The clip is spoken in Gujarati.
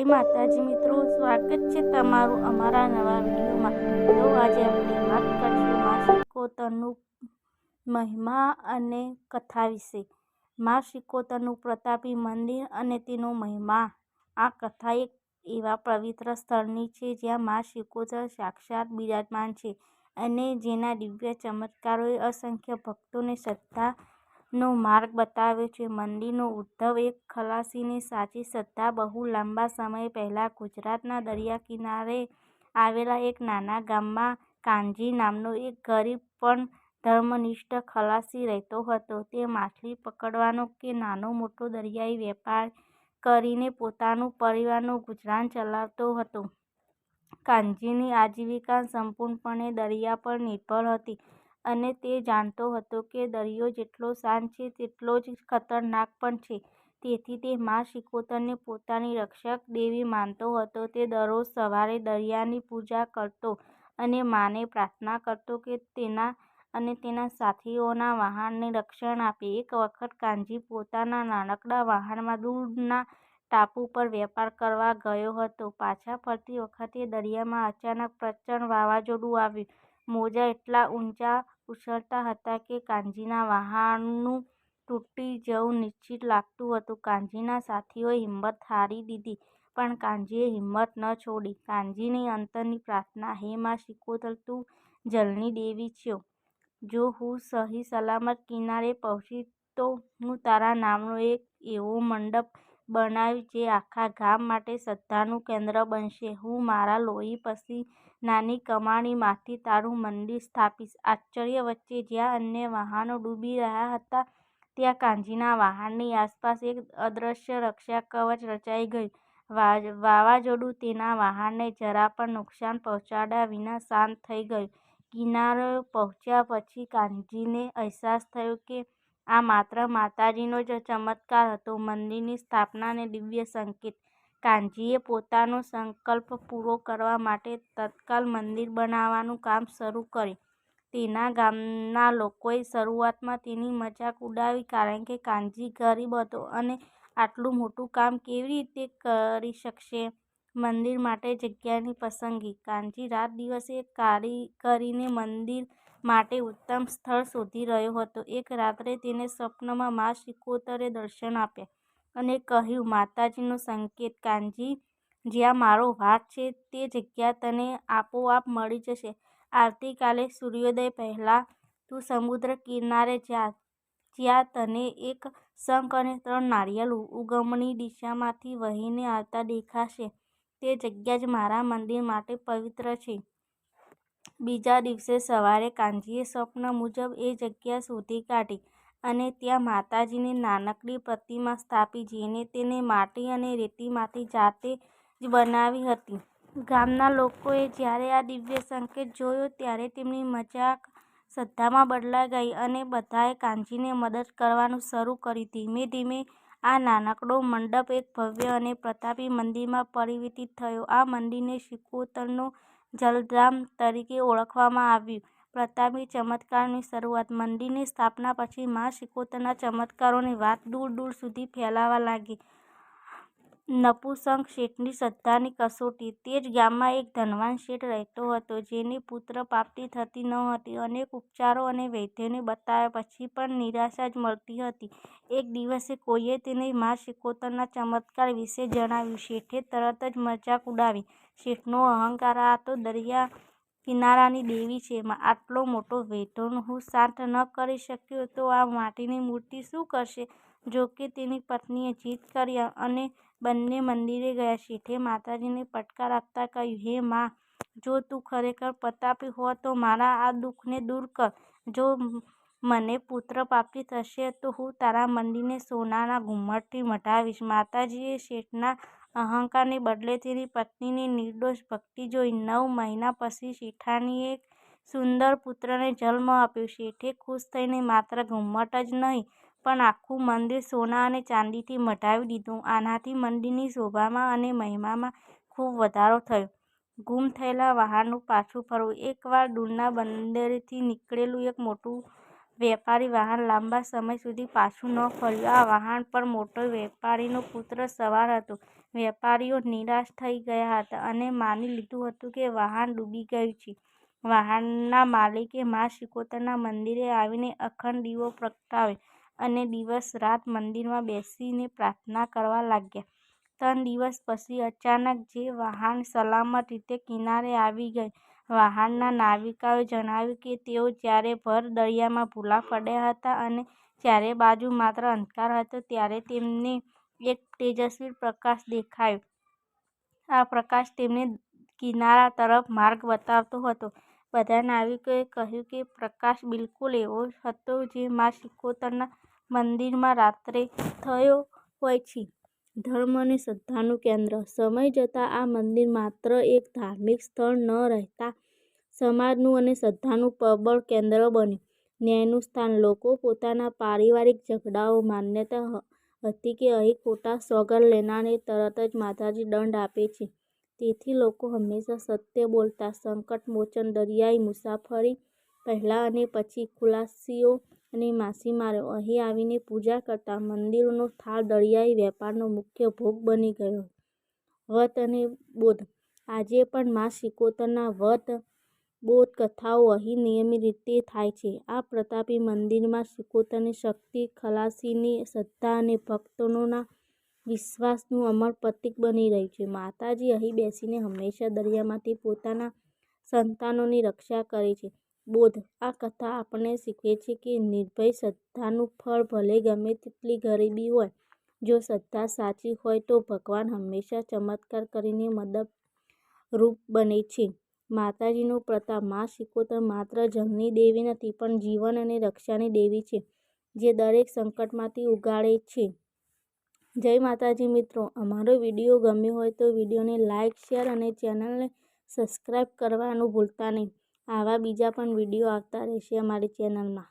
જય માતાજી મિત્રો, સ્વાગત છે તમારું અમારા નવા વિડીયોમાં. તો આજે આપણે વાત કરીશું મા શિકોતરનું મહિમા અને કથા વિશે. મા શિકોતરનું પ્રતાપી મંદિર અને તેનો મહિમા. આ કથા એક એવા પવિત્ર સ્થળની છે જ્યાં મા શિકોતર સાક્ષાત બિરાજમાન છે અને જેના દિવ્ય ચમત્કારોએ અસંખ્ય ભક્તોને શ્રદ્ધાનો માર્ગ બતાવ્યો છે. મંદિરનો ઉદ્ભવ એક ખલાસીની સાચી શ્રદ્ધા બહુ લાંબા સમય પહેલાં ગુજરાતના દરિયા કિનારે આવેલા એક નાના ગામમાં કાનજી નામનો એક ગરીબ પણ ધર્મનિષ્ઠ ખલાસી રહેતો હતો. તે માછલી પકડવાનો કે નાનો મોટો દરિયાઈ વેપાર કરીને પોતાનું પરિવારનું ગુજરાન ચલાવતો હતો. કાનજીની આજીવિકા સંપૂર્ણપણે દરિયા પર નિર્ભર હતી. અને તે જાણતો હતો કે દરિયો જેટલો શાંત છે, તેટલો જ ખતરનાક પણ છે. તેથી તે મા શિકોતરને પોતાની રક્ષક દેવી માનતો હતો. તે દરરોજ સવારે દરિયાની પૂજા કરતો અને માને પ્રાર્થના કરતો કે તેના અને તેના સાથીઓના વહાણને રક્ષણ આપે. એક વખત કાનજી પોતાના નાનકડા વહાણમાં દૂરના ટાપુ પર વેપાર કરવા ગયો હતો. પાછા ફરતી વખતે દરિયામાં અચાનક પ્રચંડ વાવાઝોડું આવ્યું. મોજા એટલા ઊંચા ઉછળતા હતા કે કાનજીના વહાણનું તૂટી જવું નિશ્ચિત લાગતું હતું. કાનજીના સાથીઓએ હિંમત હારી દીધી, પણ કાનજીએ હિંમત ન છોડી. કાનજીની અંતરની પ્રાર્થના, હે મા સિકોતર તું જલની દેવી છો. જો હું સહી સલામત કિનારે પહોંચી તો હું તારા નામનો એક એવો મંડપ બનાવીશ જે આખા ગામ માટે શ્રદ્ધાનું કેન્દ્ર બનશે. હું મારા લોહી પસીનાની કમાણીમાંથી તારું મંદિર સ્થાપીશ. આશ્ચર્ય વચ્ચે જ્યાં અન્ય વાહનો ડૂબી રહ્યા હતા, ત્યાં કાનજીના વાહનની આસપાસ એક અદૃશ્ય રક્ષા કવચ રચાઈ ગયું વાવાઝોડું તેના વાહનને જરા પણ નુકસાન પહોંચાડ્યા વિના શાંત થઈ ગયું. કિનારે પહોંચ્યા પછી કાનજીને અહેસાસ થયો કે આ માત્ર માતાજીનો જ ચમત્કાર હતો. મંદિરની સ્થાપનાને દિવ્ય સંકેત. કાનજીએ પોતાનો સંકલ્પ પૂરો કરવા માટે તત્કાલ મંદિર બનાવવાનું કામ શરૂ કર્યું. તેના ગામના લોકોએ શરૂઆતમાં તેની મજાક ઉડાવી કારણ કે કાનજી ગરીબ હતો અને આટલું મોટું કામ કેવી રીતે કરી શકશે મંદિર માટે જગ્યાની પસંદગી? કાનજી રાત દિવસે કારી કરીને મંદિર માટે ઉત્તમ સ્થળ શોધી રહ્યો હતો. એક રાત્રે તેને સ્વપ્નમાં મા શિકોતરે દર્શન આપ્યા અને કહ્યું, માતાજીનો સંકેત, કાનજી, જ્યાં મારો વાસ છે તે જગ્યા તને આપોઆપ મળી જશે. આવતીકાલે સૂર્યોદય પહેલાં તું સમુદ્ર કિનારે જા, જ્યાં તને એક શંખ અને ત્રણ નારિયેળ ઉગમની દિશામાંથી વહીને આવતા દેખાશે. તે જગ્યા જ મારા મંદિર માટે પવિત્ર છે. બીજા દિવસે સવારે કાનજીએ સ્વપ્ન મુજબ એ જગ્યા શોધી કાઢી અને ત્યાં માતાજીની નાનકડી પ્રતિમા સ્થાપી, જેને તેને માટી અને રેતીમાંથી જાતે જ બનાવી હતી. ગામના લોકોએ જ્યારે આ દિવ્ય સંકેત જોયો, ત્યારે તેમની મજાક શ્રદ્ધામાં બદલાઈ ગઈ અને બધાએ કાનજીને મદદ કરવાનું શરૂ કર્યું ધીમે ધીમે આ નાનકડો મંડપ એક ભવ્ય અને પ્રતાપી મંદિરમાં પરિવર્તિત થયો. આ મંદિરને સિકોતરનો જલધામ તરીકે ઓળખવામાં આવ્યું. પ્રતાપી ચમત્કારોની શરૂઆત મંદિરની સ્થાપના પછી મા સિકોતરના ચમત્કારોની વાત દૂર દૂર સુધી ફેલાવા લાગી. નપુંસક શેઠની શ્રદ્ધાની કસોટી તે જ ગામમાં એક ધનવાન શેઠ રહેતો હતો, જેની પુત્ર પ્રાપ્તિ થતી નહોતી અનેક ઉપચારો અને વૈદ્યોને બતાવ્યા પછી પણ નિરાશા જ મળતી હતી. એક દિવસે કોઈએ તેને મા શિકોતરના ચમત્કાર વિશે જણાવ્યું. શેઠે તરત જ મજાક ઉડાવી શેઠનો અહંકાર આ તો દરિયા કિનારાની દેવી છે. આટલો મોટો વેઢોન હું શાંત ન કરી શક્યો તો આ માટીની મૂર્તિ શું કરશે? જોકે તેની પત્નીએ જીત કરી અને બંને મંદિરે ગયા. શેઠે માતાજીને પડકાર આપતા કહ્યું, હે મા, જો તું ખરેખર પ્રતાપી હો તો મારા આ દુઃખને દૂર કર. જો મને પુત્ર પ્રાપ્તિ થશે તો હું તારા મંદિરને સોનાના ઘુમ્મટથી મઢાવીશ. માતાજીએ શેઠના અહંકારને બદલે તેની પત્નીની નિર્દોષ ભક્તિ જોઈ નવ મહિના પછી શેઠાણીએ એક સુંદર પુત્રને જન્મ આપ્યો. શેઠે ખુશ થઈને માત્ર ઘુમ્મટ જ નહીં, પણ આખું મંદિર સોના અને ચાંદીથી મઢાવી દીધું. આનાથી મંદિરની શોભામાં અને મહિમામાં ખૂબ વધારો થયો. ગુમ થયેલા વાહનનું પાછું ફરવું. એકવાર દૂરના બંદરેથી નીકળેલું એક મોટું વેપારી વાહન લાંબા સમય સુધી પાછું ન ફર્યું આ વાહન પર મોટો વેપારીનો પુત્ર સવાર હતો વેપારીઓ નિરાશ થઈ ગયા હતા અને માની લીધું હતું કે વાહન ડૂબી ગયું છે. વાહનના માલિકે મા શિકોતરના મંદિરે આવીને અખંડ દીવો પ્રગટાવ્યો અને દિવસ-રાત મંદિરમાં બેસીને પ્રાર્થના કરવા લાગ્યા. ત્રણ દિવસ પછી અચાનક જે વાહન સલામત રીતે કિનારે આવી ગયું. વહાણના નાવિકોએ જણાવ્યું કે તેઓ જ્યારે ભર દરિયામાં ભૂલા પડ્યા હતા અને ચારે બાજુ માત્ર અંધકાર હતો ત્યારે તેમને એક તેજસ્વી પ્રકાશ દેખાયો. આ પ્રકાશ તેમને કિનારા તરફ માર્ગ બતાવતો હતો. બધા નાવિકોએ કહ્યું કે પ્રકાશ બિલકુલ એવો હતો જે મા શિકોતરના મંદિરમાં રાત્રે થયો હોય છે. ધર્મ અને શ્રદ્ધાનું કેન્દ્ર સમય જતાં આ મંદિર માત્ર એક ધાર્મિક સ્થળ ન રહેતા સમાજનું અને શ્રદ્ધાનું પ્રબળ કેન્દ્ર બન્યું. ન્યાયનું સ્થાન લોકો પોતાના પારિવારિક ઝઘડાઓ માન્યતા હતી કે અહીં ખોટા સોગંદ લેનારને તરત જ માતાજી દંડ આપે છે. તેથી લોકો હંમેશા સત્ય બોલતા. સંકટ, મોચન, દરિયાઈ મુસાફરી પહેલાં અને પછી ખલાસીઓ અને માછીમારો અહીં આવીને પૂજા કરતા. મંદિરનો થાળ દરિયાઈ વેપારનો મુખ્ય ભોગ બની ગયો. વ્રત અને બોધ આજે પણ મા શિકોતરના વ્રત બોધ કથાઓ અહીં નિયમિત રીતે થાય છે. આ પ્રતાપી મંદિરમાં શિકોતરની શક્તિ, ખલાસીની શ્રદ્ધા અને ભક્તોના વિશ્વાસનું અમર પ્રતીક બની રહ્યું છે. માતાજી અહીં બેસીને હંમેશા દરિયામાંથી પોતાના સંતાનોની રક્ષા કરે છે. બોધ આ કથા આપણને શીખવે છે કે નિર્ભય શ્રદ્ધાનું ફળ ભલે ગમે તેટલી ગરીબી હોય, જો શ્રદ્ધા સાચી હોય તો ભગવાન હંમેશા ચમત્કાર કરીને મદદરૂપ બને છે. માતાજીનો પ્રતાપ મા સિકોતર માત્ર જંગની દેવી નથી પણ જીવન અને રક્ષાની દેવી છે, જે દરેક સંકટમાંથી ઉગાડે છે. જય માતાજી મિત્રો અમારો વીડિયો ગમ્યો હોય તો વિડીયોને લાઇક, શેર અને ચેનલને સબસ્ક્રાઇબ કરવાનું ભૂલતા નહીં. આવા બીજા પણ વીડિયો આવતા રહેશે અમારી ચેનલમાં.